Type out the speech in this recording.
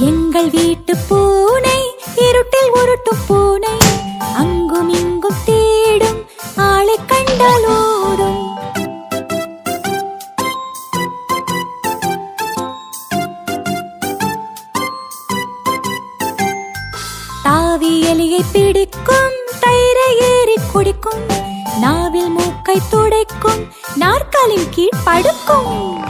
எங்கள் வீட்டு பூனை இருட்டில் உருட்டும் பூனை அங்கும் இங்கும் தேடும் ஆளை கண்டால் ஓடும். தாவி எலியை பிடிக்கும் தயிரை ஏறி குடிக்கும் நாவில் மூக்கை துடைக்கும் நாற்காலின் கீழ் படுக்கும்.